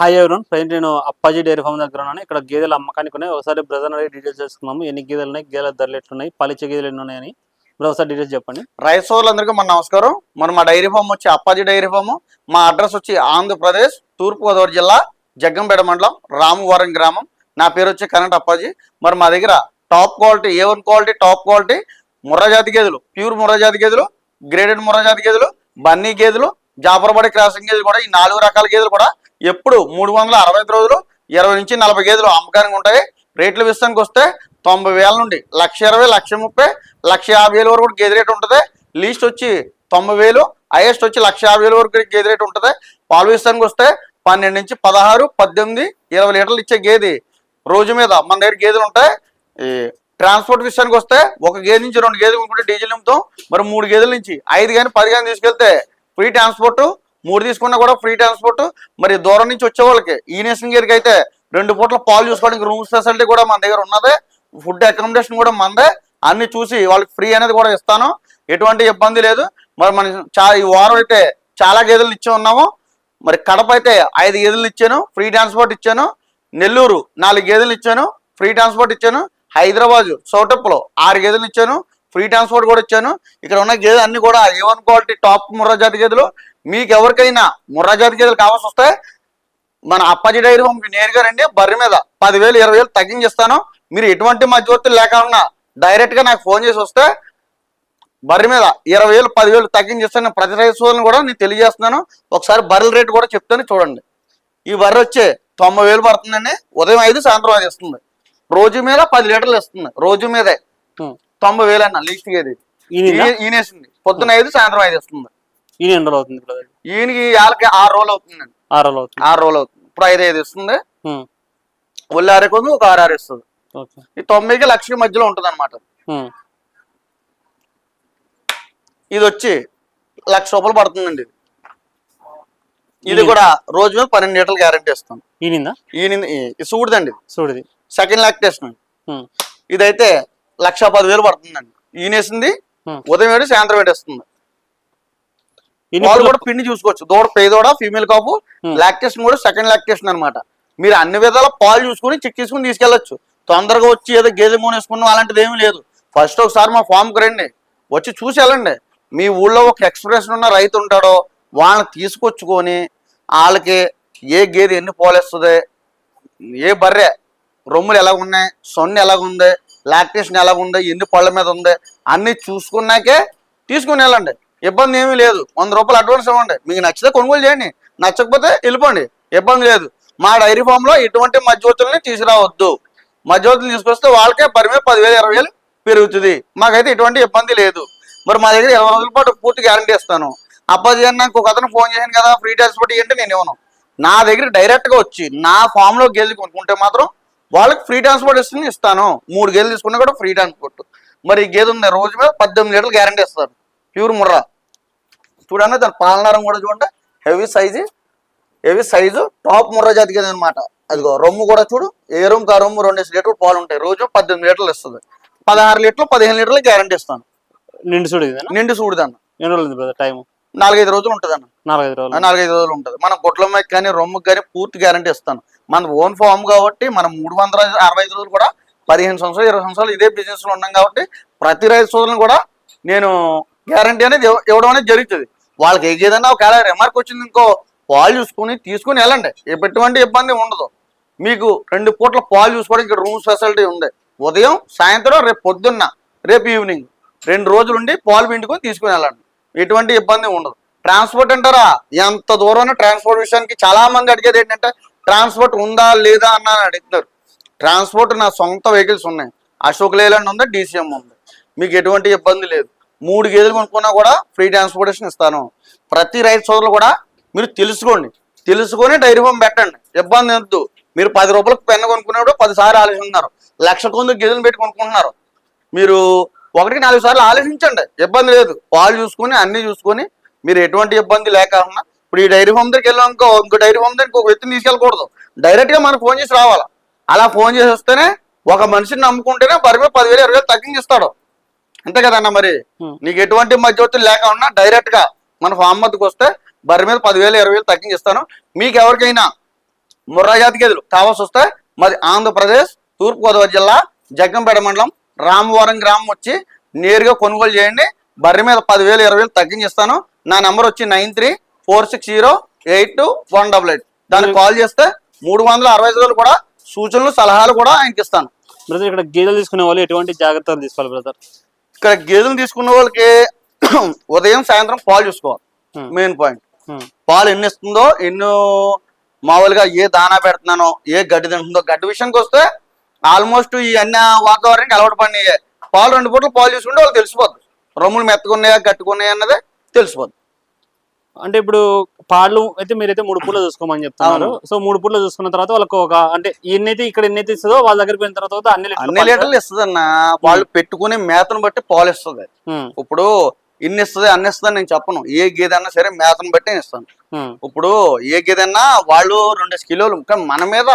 Hi everyone present నేను Appaji dairy form దగ్గర ఉన్నాను. ఇక్కడ గేదెల అమ్మకానికి ఉన్నాయి. ఒకసారి బ్రదర్ అడిగి డీటెయిల్స్ చేసుకున్నాము ఎన్ని గేదెలు ఉన్నాయి? గేదెల ధరలు ఎట్లున్నాయి? పలిచే గేదెలు ఎన్ని ఉన్నాయని. ఒకసారి డీటెయిల్స్ చెప్పండి. రైస్ మన నమస్కారం. మరి మా డైరీ ఫామ్ వచ్చి అప్పాజీ డైరీ ఫామ్ మా అడ్రస్ వచ్చి ఆంధ్రప్రదేశ్ తూర్పుగోదావరి జిల్లా జగ్గంపేట మండలం రామవరం గ్రామం. నా పేరు వచ్చి కరెంట్ అప్పాజీ. మరి మా దగ్గర top quality A one quality top quality ముర్రాజాతి గేదెలు. ప్యూర్ ముర్రాజాతి గేదెలు గ్రేడెడ్ ముర్రాజాతి గేదెలు బన్నీ గేదెలు జాపరబడి క్రాసింగ్ గేదెలు కూడా ఈ నాలుగు రకాల గేదెలు కూడా ఎప్పుడు మూడు వందల అరవై ఐదు రోజులు ఇరవై నుంచి నలభై గేదెలు అమ్మకానికి ఉంటాయి. రేట్ల విషయానికి వస్తే తొంభై వేల నుండి లక్ష ఇరవై లక్ష ముప్పై లక్ష యాభై వేల వరకు గేదె రేట్ ఉంటుంది. లీస్ట్ వచ్చి తొంభై వేలు హైయెస్ట్ వచ్చి లక్ష యాభై వేల వరకు గేదె రేట్ ఉంటుంది. పాలు విషయానికి వస్తే పన్నెండు నుంచి పదహారు పద్దెనిమిది ఇరవై లీటర్లు ఇచ్చే గేదె. రోజు మీద మన దగ్గర గేదెలు ఉంటాయి. ఈ ట్రాన్స్పోర్ట్ విషయానికి వస్తే ఒక గేదె నుంచి రెండు గేదెలు కొనుక్కుంటే డీజిల్ నింపుతాం. మరి మూడు గేదెల నుంచి ఐదు కానీ పది కానీ తీసుకెళ్తే ఫ్రీ ట్రాన్స్పోర్ట్ మూడు తీసుకున్నా కూడా ఫ్రీ ట్రాన్స్పోర్ట్ మరి దూరం నుంచి వచ్చే వాళ్ళకి ఈ నేషన్ గేర్కి అయితే రెండు పూట్ల పాలు చూసుకోవడానికి రూమ్స్ ఫెసిలిటీ కూడా మన దగ్గర ఉన్నదే. ఫుడ్ అకామిడేషన్ కూడా మందే. అన్ని చూసి వాళ్ళకి ఫ్రీ అనేది కూడా ఇస్తాను. ఎటువంటి ఇబ్బంది లేదు. మరి మనం చా ఈ వారం అయితే చాలా గేదెలు ఇచ్చి ఉన్నాము. మరి కడప అయితే ఐదు గేదెలు ఇచ్చాను. ఫ్రీ ట్రాన్స్పోర్ట్ ఇచ్చాను. నెల్లూరు నాలుగు గేదెలు ఇచ్చాను. ఫ్రీ ట్రాన్స్పోర్ట్ ఇచ్చాను. హైదరాబాద్ సౌటప్లో ఆరు గేదెలు ఇచ్చాను. ఫ్రీ ట్రాన్స్పోర్ట్ కూడా ఇచ్చాను. ఇక్కడ ఉన్న గేదెలు అన్ని కూడా A1 one quality top Murrah జాతి గేదెలు. మీకు ఎవరికైనా ముర్రా జాతి గేదెలు కావాల్సి వస్తే మన అప్పాజీ డైరీ హోమ్కి నేరుగా రండి. బర్రె మీద పదివేలు ఇరవై వేలు తగ్గించిస్తాను మీరు ఎటువంటి మధ్యవర్తులు లేకుండా డైరెక్ట్గా నాకు ఫోన్ చేసి వస్తే బర్రె మీద ఇరవై వేలు పదివేలు తగ్గించిస్తాను ప్రతి రైతులను కూడా నేను తెలియజేస్తున్నాను. ఒకసారి బర్రెల రేటు కూడా చెప్తాను చూడండి. ఈ బర్రె వచ్చే తొంభై వేలు పడుతుందండి. ఉదయం ఐదు సాయంత్రం ఐదు ఇస్తుంది. రోజు మీద పది లీటర్లు ఇస్తుంది. రోజు మీదే. తొంభై వేలు అన్న లీస్ట్ గేది ఈయన పొద్దున ఐదు సాయంత్రం ఐదు ఇస్తుంది ఈయన ఎన్ని రోజులు అవుతుంది బ్రదర్ ఈయనకి వాళ్ళకి ఆరు రోజులు అవుతుందండి ఆరు రోజులు అవుతుంది. ఆరు రోజులు అవుతుంది. ఇప్పుడు ఐదు ఐదు ఇస్తుంది ఒళ్ళు ఆరేకొంది ఒక ఆరు ఆరు ఇస్తుంది ఈ తొంభైకి లక్షకి మధ్యలో ఉంటుంది అనమాట ఇది వచ్చి లక్ష రూపాయలు పడుతుందండి ఇది. ఇది కూడా రోజు మీద పన్నెండు లీటర్లు గ్యారంటీ ఇస్తాను ఈయనిందా? ఈయన సూడిదండి. చూడది సెకండ్ లాక్టేషన్ ఉమ్, ఇదైతే లక్ష పదివేలు పడుతుందండి. ఈయనేసింది. ఉదయం ఏడు సాయంత్రం ఈయన వాళ్ళు కూడా పిండి చూసుకోవచ్చు. దూడ పేదోడ ఫీమేల్ కాపు. లాక్టేషన్ కూడా సెకండ్ లాక్టేషన్ అన్నమాట. మీరు అన్ని విధాల పాలు చూసుకుని చెక్ చేసుకుని తీసుకెళ్ళొచ్చు. తొందరగా వచ్చి ఏదో గేదె మూన వేసుకున్నాం అలాంటిది ఏమీ లేదు. ఫస్ట్ ఒకసారి మా ఫామ్కి రండి. వచ్చి చూసి వెళ్ళండి. మీ ఊళ్ళో ఒక ఎక్స్ప్రెషన్ ఉన్న రైతు ఉంటాడో వాళ్ళని తీసుకొచ్చుకొని వాళ్ళకి ఏ గేదె ఎన్ని పాలేస్తుంది ఏ బర్రె రొమ్ములు ఎలా ఉన్నాయి సొన్ను ఎలాగ ఉంది లాక్టేషన్ ఎలా ఉంది ఎన్ని పళ్ళ మీద ఉంది అన్ని చూసుకున్నాకే తీసుకుని వెళ్ళండి. ఇబ్బంది ఏమీ లేదు. వంద రూపాయలు అడ్వాన్స్ ఇవ్వండి. మీకు నచ్చితే కొనుగోలు చేయండి. నచ్చకపోతే వెళ్ళిపోండి. ఇబ్బంది లేదు. మా డైరీ ఫామ్లో ఇటువంటి ఎటువంటి మధ్యవర్తులని తీసుకురావద్దు. మధ్యవర్తులు తీసుకొస్తే వాళ్ళకే పరిమే పదివేలు ఇరవై వేలు పెరుగుతుంది. మాకైతే ఎటువంటి ఇబ్బంది లేదు. మరి మా దగ్గర ఇరవై రోజుల పాటు పూర్తి గ్యారంటీ ఇస్తాను. అబ్బాయి గారు నాకు ఒక అతను ఫోన్ చేశాను కదా ఫ్రీ ట్రాన్స్పోర్ట్ ఇవ్వండి నేను ఇవ్వను. నా దగ్గర డైరెక్ట్గా వచ్చి నా ఫామ్లో గెలిచి కొనుక్కుంటే మాత్రం వాళ్ళకి ఫ్రీ ట్రాన్స్పోర్ట్ ఇస్తుంది ఇస్తాను. మూడు గేదెలు తీసుకున్నా కూడా ఫ్రీ ట్రాన్స్పోర్ట్ మరి ఈ గేదె ఉంది రోజు మీద పద్దెనిమిది లీటర్లు గ్యారంటీ ఇస్తారు. ప్యూర్ ముర్రా. చూడండి దాని పాలనారం కూడా చూడండి. Heavy size heavy size top Murrah జాతి గేదె అనమాట అదిగో రొమ్ము కూడా చూడు. ఏ రొమ్ము ఆ రొమ్ము రెండేసి లీటర్లు పాలు ఉంటాయి. రోజు పద్దెనిమిది లీటర్లు ఇస్తుంది. పదహారు లీటర్లు పదిహేను లీటర్లు గ్యారంటీ ఇస్తాను. నిండు చూడు నిండి ఎన్ని రోజులు బ్రదర్ టైం నాలుగైదు రోజులు ఉంటుంది అన్న నాలుగైదు రోజులు. నాలుగైదు రోజులు ఉంటుంది. మనం గుట్లమ్మకి కానీ రొమ్ముకి కానీ పూర్తి గ్యారంటీ ఇస్తాను. మన ఓన్ ఫామ్ కాబట్టి మనం మూడు వందల అరవై ఐదు రోజులు కూడా పదిహేను సంవత్సరాలు ఇరవై సంవత్సరాలు ఇదే బిజినెస్లో ఉన్నాం కాబట్టి ప్రతి రైతు సోదరులను కూడా నేను గ్యారంటీ అనేది ఇవ్వడం అనేది జరుగుతుంది. వాళ్ళకి ఏదైనా ఒకవేళ రిమార్క్ వచ్చింది ఇంకో పాలు చూసుకుని తీసుకుని వెళ్ళండి. ఎటువంటి ఇబ్బంది ఉండదు. మీకు రెండు పూట్ల పాలు చూసుకోవడానికి ఇక్కడ రూమ్స్ ఫెసిలిటీ ఉంది. ఉదయం సాయంత్రం రేపు పొద్దున్న రేపు ఈవినింగ్ రెండు రోజులు ఉండి పాలు పిండుకొని తీసుకుని వెళ్ళండి. ఎటువంటి ఇబ్బంది ఉండదు. ట్రాన్స్పోర్ట్ అంటారా? ఎంత దూరం ట్రాన్స్పోర్ట్ విషయానికి చాలా మంది అడిగేది ఏంటంటే ట్రాన్స్పోర్ట్ ఉందా లేదా అన్న అని అడుగుతున్నారు. ట్రాన్స్పోర్ట్ నా సొంత వెహికల్స్ ఉన్నాయి. అశోక్ లేలాండ్ ఉంది డీసీఎం ఉంది. మీకు ఎటువంటి ఇబ్బంది లేదు. మూడు గేదెలు కొనుక్కున్నా కూడా ఫ్రీ ట్రాన్స్పోర్టేషన్ ఇస్తాను. ప్రతి రైతు సోదరులు కూడా మీరు తెలుసుకోండి. తెలుసుకొని డైరీ ఫామ్ పెట్టండి. ఇబ్బంది వద్దు. మీరు పది రూపాయలకు పెన్ను కొనుక్కున్నప్పుడు పదిసార్లు ఆలోచిస్తున్నారు. లక్ష కొందరు గేదెలు పెట్టి కొనుక్కుంటున్నారు. మీరు ఒకటికి నాలుగు సార్లు ఆలోచించండి. ఇబ్బంది లేదు. పాలు చూసుకొని అన్నీ చూసుకొని మీరు ఎటువంటి ఇబ్బంది లేకుండా ఇప్పుడు ఈ డైరీ ఫామ్ దగ్గరికి వెళ్ళాం ఇంకో ఇంకో డైరీ ఫామ్ దగ్గరికి ఒక వ్యక్తిని తీసుకెళ్ళకూడదు. డైరెక్ట్గా మనకు ఫోన్ చేసి రావాలా? అలా ఫోన్ చేసి వస్తేనే ఒక మనిషిని నమ్ముకుంటేనే పరిమే పదివేలు ఇరవై వేలు తగ్గించిస్తాడు. అంతే కదన్న మరి. నీకు ఎటువంటి మధ్యవర్తులు లేకుండా డైరెక్ట్గా మన ఫామ్ మధ్యకి వస్తే బర్రె మీద పదివేలు ఇరవై వేలు తగ్గించిస్తాను. మీకు ఎవరికైనా ముర్రా జాతి గేదెలు కావాల్సి వస్తే మాది ఆంధ్రప్రదేశ్ తూర్పుగోదావరి జిల్లా జగ్గంపేట మండలం రామవరం గ్రామం వచ్చి నేరుగా కొనుగోలు చేయండి. బర్రె మీద పదివేలు ఇరవై వేలు తగ్గించిస్తాను. నా నెంబర్ వచ్చి nine three four six zero eight two one double eight. దానికి కాల్ చేస్తే మూడు వందల అరవై ఐదు రోజులు కూడా సూచనలు సలహాలు కూడా ఆయనకి ఇస్తాను. బ్రదర్ ఇక్కడ గేదెలు తీసుకునే వాళ్ళు ఎటువంటి జాగ్రత్తలు తీసుకోవాలి బ్రదర్? ఇక్కడ గేదెలు తీసుకున్న వాళ్ళకి ఉదయం సాయంత్రం పాలు చూసుకోవాలి. Main point. పాలు ఎన్ని ఇస్తుందో ఎన్నో మామూలుగా ఏ దానా పెడుతున్నానో ఏ గడ్డి తింటుందో గడ్డి విషయానికి వస్తే ఆల్మోస్ట్ ఈ అన్ని వాతావరణానికి అలవాటు పడినాయి. పాలు రెండు పూటలు పాలు చూసుకుంటే వాళ్ళు తెలిసిపోద్ది రొమ్ములు మెత్తకున్నాయా గట్టుకున్నాయా అన్నది తెలిసిపోద్ది. అంటే ఇప్పుడు పాలు అయితే మీరైతే మూడు పూలు చూసుకోమని చెప్తున్నారు. సో మూడు పూలు చూసుకున్న తర్వాత వాళ్ళకి ఒక అంటే ఎన్నైతే ఇక్కడ ఎన్నైతే ఇస్తుందో వాళ్ళ దగ్గరికి పోయిన తర్వాత అన్ని లీటర్లు అన్ని లీటర్లు ఇస్తుంది అన్న వాళ్ళు పెట్టుకునే మేతను బట్టి పాలు ఇస్తుంది. ఇప్పుడు ఇన్ని ఇస్తుంది అన్ని ఇస్తుంది నేను చెప్పను. ఏ గేదె అన్నా సరే మేతను బట్టి నేను ఇస్తాను ఇప్పుడు ఏ గేదన్నా వాళ్ళు రెండు కిలోలు ఇంకా మన మీద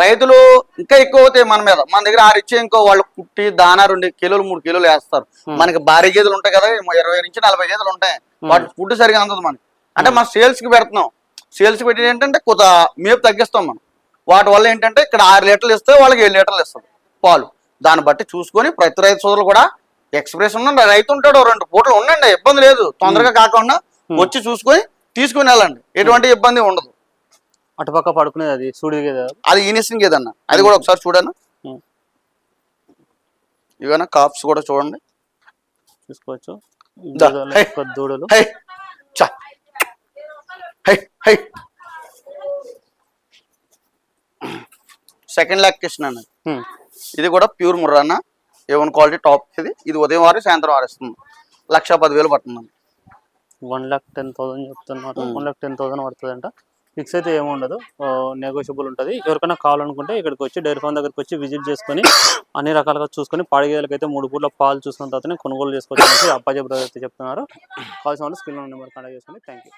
రైతులు ఇంకా ఎక్కువ అవుతాయి మన మీద. మన దగ్గర ఆరు ఇచ్చే ఇంకో వాళ్ళు కుట్టి దానా రెండు కిలోలు మూడు కిలోలు వేస్తారు. మనకి భారీ గేదెలు ఉంటాయి కదా ఇరవై నుంచి నలభై గేదెలు ఉంటాయి. వాటి ఫుడ్ సరిగా అందదు మనకి. అంటే మనం సేల్స్కి పెడుతున్నాం. సేల్స్ పెట్టి ఏంటంటే కొంత మేపు తగ్గిస్తాం మనం. వాటి వల్ల ఏంటంటే ఇక్కడ ఆరు లీటర్లు ఇస్తే వాళ్ళకి ఏడు లీటర్లు ఇస్తుంది పాలు. దాన్ని బట్టి చూసుకొని ప్రతి రైతు సోదరులు కూడా ఎక్స్ప్రెస్ ఉండండి రైతు ఉంటాడు రెండు పూటలు ఉండండి ఇబ్బంది లేదు. తొందరగా కాకుండా వచ్చి చూసుకొని తీసుకుని వెళ్ళండి. ఎటువంటి ఇబ్బంది ఉండదు. అటుపక్క పడుకునేది అది సూడి గేదె అది ఈనిసింగ్ ఏదన్న? అది కూడా ఒకసారి Hmm. ఇవన్న కాప్స్ కూడా చూడండి. చూసుకోవచ్చు. దూడలు, సెకండ్ లాక్టేషన్ అన్నది ఉమ్, ఇది కూడా ప్యూర్ ముర్రా అన్న. ఏవన్ క్వాలిటీ టాప్ ఇది. ఇది ఉదయం వారి సాయంత్రం వారిస్తుంది లక్ష పదివేలు పడుతుంది వన్ లాక్ టెన్ థౌసండ్ చెప్తున్నారు. వన్ లాక్ టెన్ థౌసండ్ పడుతుందంట. ఫిక్స్ అయితే ఏమి ఉండదు. నెగోషియబుల్ ఉంటుంది. ఎవరికైనా కావాలనుకుంటే ఇక్కడికి వచ్చి డైరీ ఫామ్ దగ్గరికి వచ్చి విజిట్ చేసుకొని అన్ని రకాలుగా చూసుకొని పాడిగేదలకి అయితే మూడు పూట్ల పాలు చూసుకున్న తర్వాత కొనుగోలు చేసుకోవచ్చు అనేసి అప్పాజీ బ్రదర్ అయితే చెప్తున్నారు. కావాల్సిన వాళ్ళు స్క్రీన్ నెంబర్ కాంటాక్ట్ చేసుకొని థ్యాంక్ యూ